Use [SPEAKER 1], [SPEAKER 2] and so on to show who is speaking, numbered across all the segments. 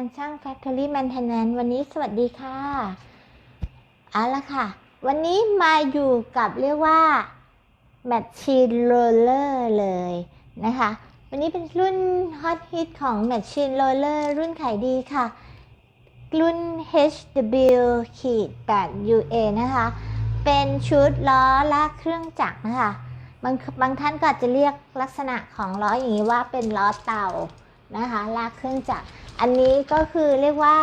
[SPEAKER 1] านช่าง Factory Maintenance วันนี้สวัสดีค่ะเอาละค่ะ วันนี้มาอยู่กับเรียกว่า Machine Roller เลยนะคะ วันนี้เป็นรุ่นฮอตฮิตของ Machine Roller รุ่นขายดีค่ะ รุ่น HW ขีด8 UA นะคะ เป็นชุดล้อลากเครื่องจักรนะคะ บางบางท่านก็อาจจะเรียกลักษณะของล้ออย่างนี้ว่าเป็นล้อเต่า นะคะลากเครื่องจักร อันนี้ก็คือเรียกว่า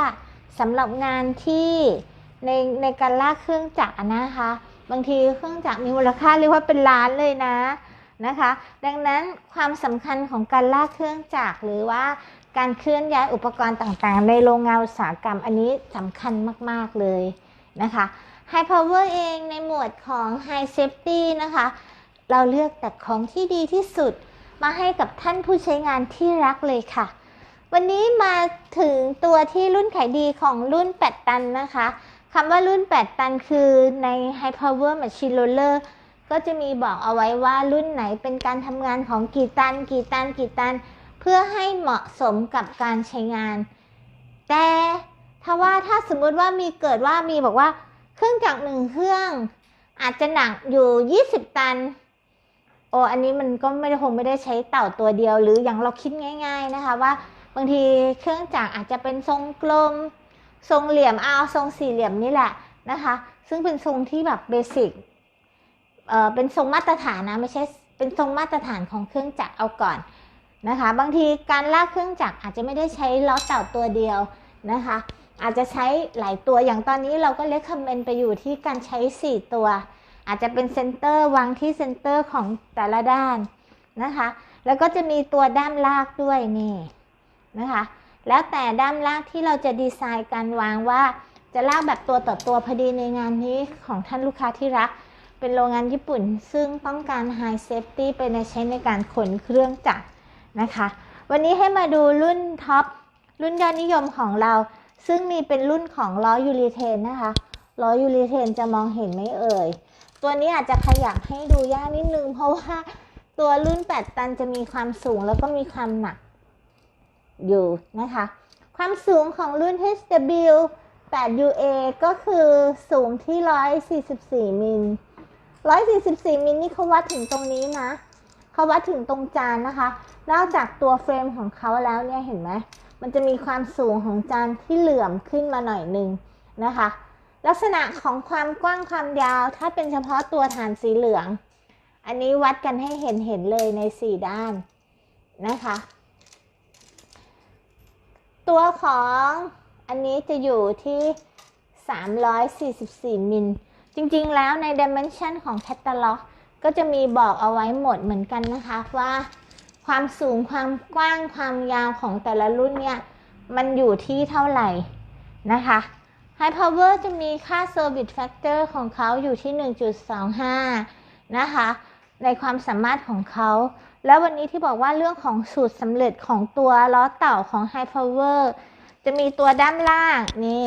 [SPEAKER 1] สำหรับงานที่ในในการลากเครื่องจักรนะคะ บางทีเครื่องจักรมีมูลค่าเรียกว่าเป็นล้านเลยนะนะคะ ดังนั้นความสำคัญของการลากเครื่องจักรหรือว่าการเคลื่อนย้ายอุปกรณ์ต่างๆ ในโรงงานอุตสาหกรรมอันนี้สำคัญมากๆเลยนะคะ High Power เองในหมวดของ High Safety นะคะ เราเลือกแต่ของที่ดีที่สุด มาให้กับท่านผู้ใช้งานที่รักเลยค่ะ วันนี้มาถึงตัวที่รุ่นขายดีของรุ่น 8 ตันนะคะคำว่ารุ่น 8 ตันคือใน High Power Machine Roller ก็จะมีบอกเอาไว้ว่ารุ่นไหนเป็นการทำงานของกี่ตัน กี่ตัน กี่ตัน เพื่อให้เหมาะสมกับการใช้งาน แต่ถ้าว่าถ้าสมมติว่ามีเกิดว่ามีบอกว่าเครื่องจักรหนึ่งเครื่อง อาจจะหนักอยู่ 20 ตัน โอ้อันนี้มันก็ไม่ได้คงไม่ได้ใช้เต่าตัวเดียว หรืออย่างเราคิดง่าย ๆนะคะว่าบางทีเครื่องจักรอาจจะเป็นทรงกลม ทรงเหลี่ยมเอาทรงสี่เหลี่ยมนี่แหละนะคะ ซึ่งเป็นทรงที่แบบเบสิกเอ่อเป็นทรงมาตรฐานนะไม่ใช่เป็นทรงมาตรฐานของเครื่องจักรเอาก่อนนะคะ บางทีการลากเครื่องจักรอาจจะไม่ได้ใช้ล้อเต่าตัวเดียวนะคะ อาจจะใช้หลายตัวอย่างตอนนี้เราก็เลคคอมเมนต์ไปอยู่ที่การใช้ 4 ตัว อาจจะเป็นเซนเตอร์วางที่เซนเตอร์ของแต่ละด้านนะคะ แล้วก็จะมีตัวด้ามลากด้วยนี่นะคะ แล้วแต่ด้ามลากที่เราจะดีไซน์การวางว่า จะลากแบบตัวต่อตัวพอดีในงานนี้ของท่านลูกค้าที่รัก เป็นโรงงานญี่ปุ่น ซึ่งต้องการ High Safety ไปในใช้ในการขนเครื่องจักรนะคะ วันนี้ให้มาดูรุ่นท็อปรุ่นยอดนิยมของเรา ซึ่งมีเป็นรุ่นของล้อยูรีเทนนะคะล้อยูรีเทนจะมองเห็นไหมเอ่ย ตัวนี้อาจจะขยับให้ดูยากนิดนึง เพราะว่าตัวรุ่น 8 ตันจะมีความสูงแล้วก็มีความหนักอยู่นะคะ ความสูงของรุ่น HW 8 UA ก็คือสูงที่ 144 มิล 144 มิลนี่เขาวัดถึงตรงนี้นะเขาวัดถึงตรงจานนะคะ นอกจากตัวเฟรมของเขาแล้วเนี่ยเห็นไหม มันจะมีความสูงของจานที่เหลื่อมขึ้นมาหน่อยนึงนะคะ ลักษณะของความกว้างความยาวถ้าเป็นเฉพาะตัวฐานสีเหลือง อันนี้วัดกันให้เห็นเห็นเลยใน 4 ด้านนะคะ ตัวของอันนี้จะอยู่ที่ 344 มิล จริงๆแล้วใน Dimension ของ Catalog ก็จะมีบอกเอาไว้หมดเหมือนกันนะคะว่า ความสูงความกว้างความยาวของแต่ละรุ่นเนี่ย มันอยู่ที่เท่าไหร่นะคะ High Power จะมีค่า Service Factor ของเขาอยู่ที่ 1.25 นะคะ ในความสามารถของเขา แล้ววันนี้ที่บอกว่าเรื่องของสูตรสำเร็จของตัวล้อเต่าของ High Power จะมีตัวด้านล่างนี่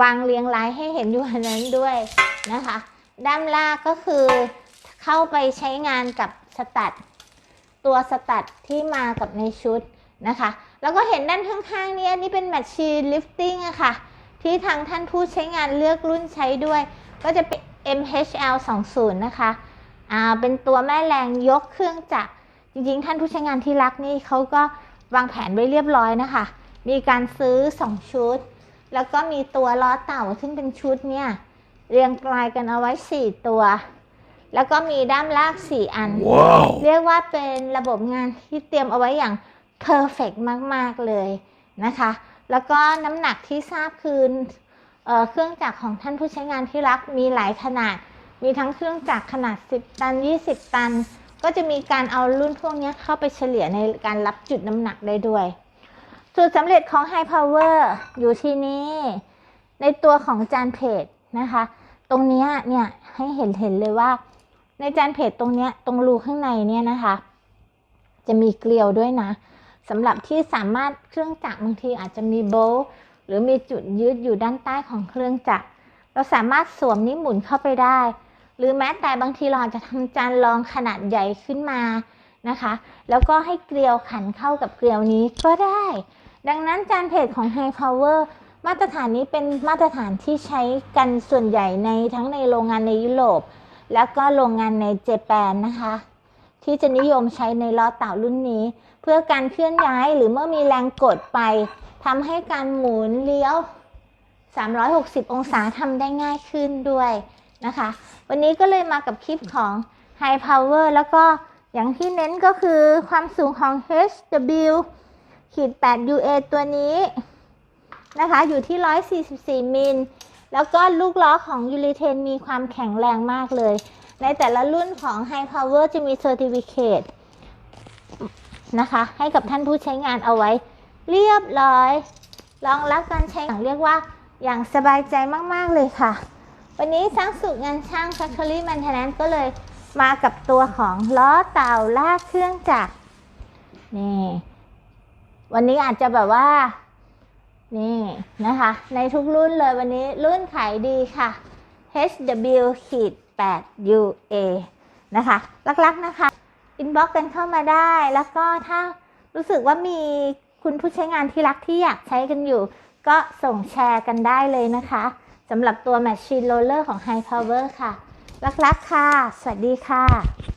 [SPEAKER 1] วางเรียงรายให้เห็นอยู่นนั้นด้วยนะคะ ด้านล่างก็คือเข้าไปใช้งานกับสตัดตัวสตัดที่มากับในชุดนะคะ แล้วก็เห็นด้านข้างๆนี้อันนี้เป็น Machine Lifting อะค่ะ ที่ทางท่านผู้ใช้งานเลือกรุ่นใช้ด้วย ก็จะเป็น MHL 20นะคะอ่าเป็นตัวแม่แรงยกเครื่องจักรจริงๆ ท่านผู้ใช้งานที่รักนี่เขาก็วางแผนไว้เรียบร้อยนะคะ มีการซื้อ 2 ชุด แล้วก็มีตัวล้อเต่าซึ่งเป็นชุดเนี่ย เรียงรายกันเอาไว้ 4 ตัว แล้วก็มีด้ามลาก 4 อัน
[SPEAKER 2] Wow.
[SPEAKER 1] เรียกว่าเป็นระบบงานที่เตรียมเอาไว้อย่าง perfect มาก ๆ เลยนะคะ แล้วก็น้ำหนักที่ทราบคือเอเครื่องจักรของท่านผู้ใช้งานที่รักมีหลายขนาด มีทั้งเครื่องจักรขนาด 10 ตัน 20 ตัน ก็จะมีการเอารุ่นพวกนี้เข้าไปเฉลี่ยในการรับจุดน้ำหนักได้ด้วยสูตรสำเร็จของ High Power อยู่ที่นี่ ในตัวของจานเพจนะคะ ตรงนี้เนี่ยให้เห็นเห็นเลยว่า ในจานเพจตรงนี้ตรงรูข้างในเนี่ยนะคะ จะมีเกลียวด้วยนะ สำหรับที่สามารถเครื่องจักรบางทีอาจจะมีโบลต์หรือมีจุดยืดอยู่ด้านใต้ของเครื่องจักร เราสามารถสวมนิ้วหมุนเข้าไปได้ หรือแม้แต่บางทีเราอาจจะทำจานรองขนาดใหญ่ขึ้นมานะคะ แล้วก็ให้เกลียวขันเข้ากับเกลียวนี้ก็ได้ ดังนั้นจานเพจของ High Power มาตรฐานนี้เป็นมาตรฐานที่ใช้กันส่วนใหญ่ในทั้งในโรงงานในยุโรป แล้วก็โรงงานในเจแปนนะคะ ที่จะนิยมใช้ในล้อเต่ารุ่นนี้ พื่อการเคลื่อนย้ายหรือเมื่อมีแรงกดไปทำให้การหมุนเลี้ยว 360 องศาทำได้ง่ายขึ้นด้วยนะคะ วันนี้ก็เลยมากับคลิปของ High Power แล้วก็อย่างที่เน้นก็คือความสูงของ HW ขีด8 UA ตัวนี้นะคะอยู่ที่ 144 มิล แล้วก็ลูกล้อของยูริเทนมีความแข็งแรงมากเลย ในแต่ละรุ่นของ High Power จะมี Certificate นะคะ ให้กับท่านผู้ใช้งานเอาไว้ เรียบร้อยรองรับการใช้อย่างเรียกว่าอย่างสบายใจมากๆเลยค่ะ วันนี้สร้างสุขงานช่าง Factory Maintenance ก็เลยมากับตัวของล้อเต่าลากเครื่องจักรนี่วันนี้อาจจะแบบว่า นี่นะคะ ในทุกรุ่นเลยวันนี้รุ่นขายดีค่ะ HW ขีด8 UA นะคะลักๆนะคะ อินบ็อกกันเข้ามาได้ แล้วก็ถ้ารู้สึกว่ามีคุณผู้ใช้งานที่รักที่อยากใช้กันอยู่ ก็ส่งแชร์กันได้เลยนะคะสำหรับตัว Machine Roller ของ High Power ค่ะ รักๆค่ะ สวัสดีค่ะ